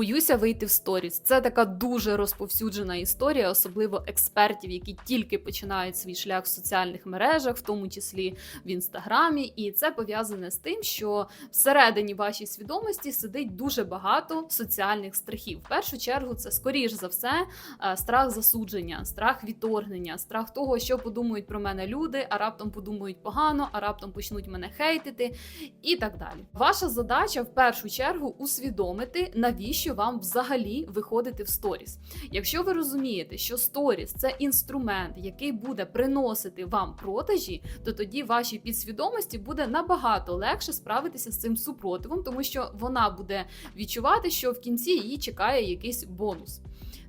Боюся вийти в сторіс. Це така дуже розповсюджена історія, особливо експертів, які тільки починають свій шлях в соціальних мережах, в тому числі в інстаграмі. І це пов'язане з тим, що всередині вашій свідомості сидить дуже багато соціальних страхів. В першу чергу, це скоріш за все е, страх засудження, страх відторгнення, страх того, що подумають про мене люди, а раптом подумають погано, а раптом почнуть мене хейтити, і так далі. Ваша задача в першу чергу усвідомити, навіщо вам взагалі виходити в сторіс. Якщо ви розумієте, що сторіс це інструмент, який буде приносити вам продажі, то тоді вашій підсвідомості буде набагато легше справитися з цим супротивом, тому що вона буде відчувати, що в кінці її чекає якийсь бонус.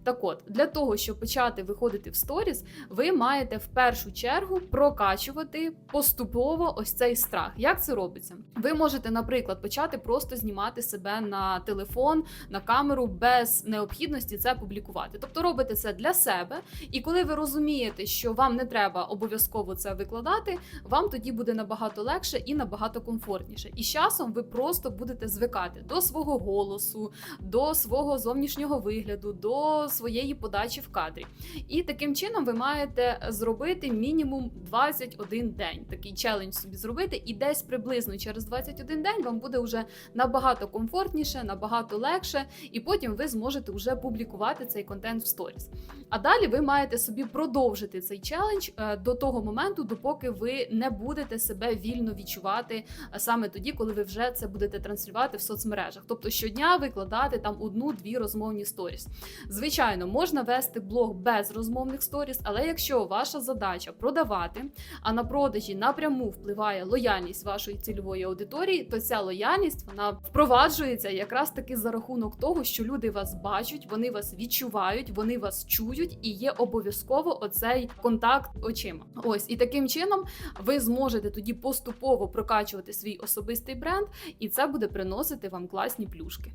Так от, для того, щоб почати виходити в сторіс, ви маєте в першу чергу прокачувати поступово ось цей страх. Як це робиться? Ви можете, наприклад, почати просто знімати себе на телефон, на камеру без необхідності це публікувати. Тобто робите це для себе, і коли ви розумієте, що вам не треба обов'язково це викладати, вам тоді буде набагато легше і набагато комфортніше. І з часом ви просто будете звикати до свого голосу, до свого зовнішнього вигляду, до своєї подачі в кадрі. І таким чином ви маєте зробити мінімум 21 день. Такий челендж собі зробити, і десь приблизно через 21 день вам буде вже набагато комфортніше, набагато легше, і потім ви зможете вже публікувати цей контент в сторіс. А далі ви маєте собі продовжити цей челендж е, до того моменту, допоки ви не будете себе вільно відчувати е, саме тоді, коли ви вже це будете транслювати в соцмережах. Тобто щодня викладати там одну-дві розмовні сторіс. Звичайно, можна вести блог без розмовних сторіс, але якщо ваша задача продавати, а на продажі напряму впливає лояльність вашої цільової аудиторії, то ця лояльність вона впроваджується якраз таки за рахунок того, що люди вас бачать, вони вас відчувають, вони вас чують, і є обов'язково оцей контакт очима. Ось і таким чином ви зможете тоді поступово прокачувати свій особистий бренд, і це буде приносити вам класні плюшки.